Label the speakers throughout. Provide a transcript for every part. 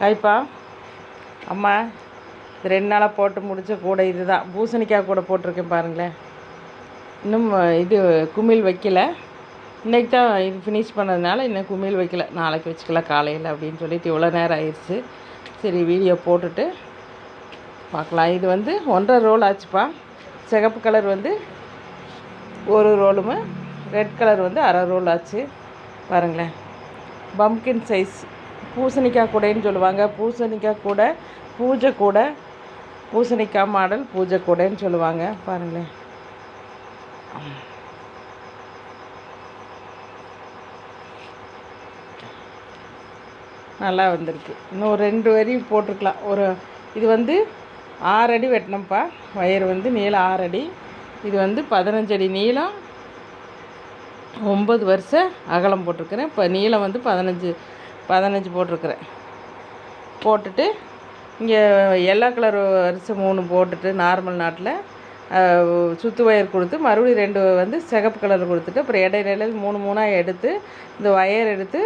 Speaker 1: ஹாய்ப்பா அம்மா இது ரெண்டு நாளாக போட்டு முடிச்ச கூடை இது தான் பூசணிக்காய் கூட போட்டிருக்கேன் பாருங்களேன். இன்னும் இது குமிழ் வைக்கல. இன்றைக்கி தான் இது ஃபினிஷ் பண்ணதுனால இன்னும் குமிழ் வைக்கல. நாளைக்கு வச்சுக்கலாம் காலையில் அப்படின்னு சொல்லிட்டு இவ்வளோ நேரம் ஆயிடுச்சு. சரி வீடியோ போட்டுட்டு பார்க்கலாம். இது வந்து ஒன்றரை ரோல் ஆச்சுப்பா. சிகப்பு கலர் வந்து ஒரு ரோலுமே ரெட் கலர் வந்து அரை ரோல் ஆச்சு. பாருங்களேன். பம்கின் சைஸ் பூசணிக்காய் கூடைன்னு சொல்லுவாங்க. பூசணிக்காய் கூடை பூஜை கூடை பூசணிக்காய் மாடல் பூஜை கூடைன்னு சொல்லுவாங்க. பாருங்களேன். நல்லா வந்திருக்கு. இன்னும் ஒரு ரெண்டு வரியும் போட்டிருக்கலாம். ஒரு இது வந்து ஆறு அடி வெட்டினோம்ப்பா வயிறு வந்து நீளம் ஆறு அடி. இது வந்து பதினஞ்சு அடி நீளம். ஒம்பது வருஷம் அகலம் போட்டிருக்கிறேன். இப்போ நீளம் வந்து பதினஞ்சு பதினஞ்சு போட்டிருக்கிறேன். போட்டுட்டு இங்கே எல்லோ கலர் அரிசி மூணு போட்டுட்டு நார்மல் நாட்டில் சுற்று ஒயர் கொடுத்து மறுபடியும் ரெண்டு வந்து சிகப்பு கலர் கொடுத்துட்டு அப்புறம் இடையில மூணு மூணாக எடுத்து இந்த ஒயர் எடுத்து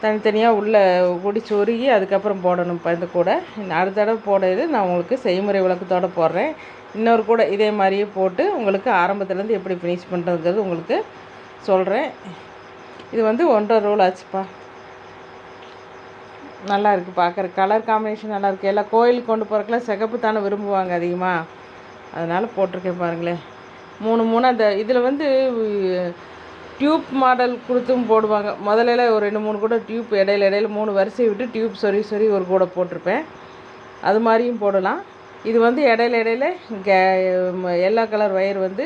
Speaker 1: தனித்தனியாக உள்ளே கூடி சொருகி அதுக்கப்புறம் போடணும் இந்த கூடை. அடுத்த தடவை போடுறது நான் உங்களுக்கு செய்முறை விளக்கத்தோடு போடுறேன். இன்னொரு கூட இதே மாதிரியே போட்டு உங்களுக்கு ஆரம்பத்துலேருந்து எப்படி ஃபினிஷ் பண்ணுறதுங்கிறது உங்களுக்கு சொல்கிறேன் இது வந்து ஒன்றரை ரோல் ஆச்சுப்பா. நல்லா இருக்குது பார்க்குற கலர் காம்பினேஷன் நல்லா இருக்குது எல்லாம் கோயிலுக்கு கொண்டு போகிறக்கெல்லாம் சிகப்பு தானே விரும்புவாங்க அதிகமாக அதனால் போட்டிருக்கேன் பாருங்களேன். மூணு மூணு அந்த இதில் வந்து டியூப் மாடல் கொடுத்தும் போடுவாங்க. முதல்ல ஒரு ரெண்டு மூணு கூட டியூப் இடையில இடையில மூணு வரிசையை விட்டு டியூப் சொறி சொறி ஒரு கூட போட்டிருப்பேன். அது மாதிரியும் போடலாம். இது வந்து இடையில இடையில கே எல்லோ கலர் ஒயர் வந்து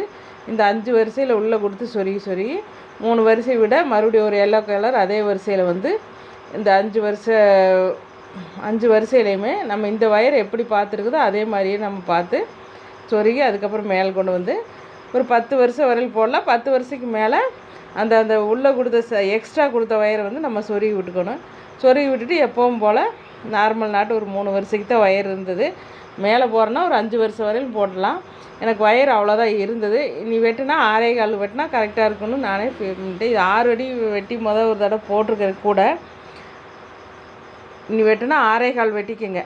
Speaker 1: இந்த அஞ்சு வரிசையில் உள்ளே கொடுத்து சொருகி சொருகி மூணு வரிசை விட மறுபடியும் ஒரு எல்லோ கலர் அதே வரிசையில் வந்து இந்த அஞ்சு வருஷ அஞ்சு வரிசையிலையுமே நம்ம இந்த ஒயர் எப்படி பார்த்துருக்குதோ அதே மாதிரியே நம்ம பார்த்து சொருகி அதுக்கப்புறம் மேலே கொண்டு வந்து ஒரு பத்து வருஷம் வரையில் போடலாம். பத்து வருஷத்துக்கு மேலே அந்த அந்த உள்ளே கொடுத்த ச எக்ஸ்ட்ரா கொடுத்த ஒயரை வந்து நம்ம சொருகி விட்டுக்கணும். சொருகி விட்டுட்டு எப்பவும் போல் நார்மல் நாட்டு ஒரு மூணு வருஷத்துக்கு தான் ஒயர் இருந்தது. மேலே போகிறோன்னா ஒரு அஞ்சு வருஷம் வரையிலும் போடலாம். எனக்கு ஒயர் அவ்வளோதான் இருந்தது. நீ வெட்டினா ஆறே கால் வெட்டினா கரெக்டாக இருக்கணும்னு நானே இது ஆறு அடி வெட்டி மொதல் ஒரு தடவை போட்டிருக்கேன் கூட. நீ வெட்டினா ஆறே கால் வெட்டிக்கங்க.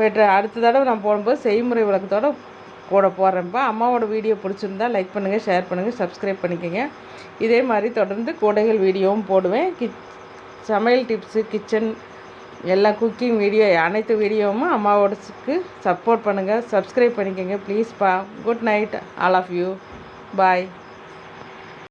Speaker 1: வெட்டுற அடுத்த தடவை நான் போடும்போது செய்முறை விளக்கத்தோடு கூட போடுறேன்ப்பா. அம்மாவோட வீடியோ பிடிச்சிருந்தா லைக் பண்ணுங்கள் ஷேர் பண்ணுங்கள் சப்ஸ்கிரைப் பண்ணிக்கோங்க. இதே மாதிரி தொடர்ந்து கூடைகள் வீடியோவும் போடுவேன். கிச் சமையல் டிப்ஸு கிச்சன் எல்லா குக்கிங் வீடியோ அனைத்து வீடியோவும் அம்மாவோடக்கு சப்போர்ட் பண்ணுங்கள் சப்ஸ்கிரைப் பண்ணிக்கோங்க ப்ளீஸ்ப்பா good night all of you bye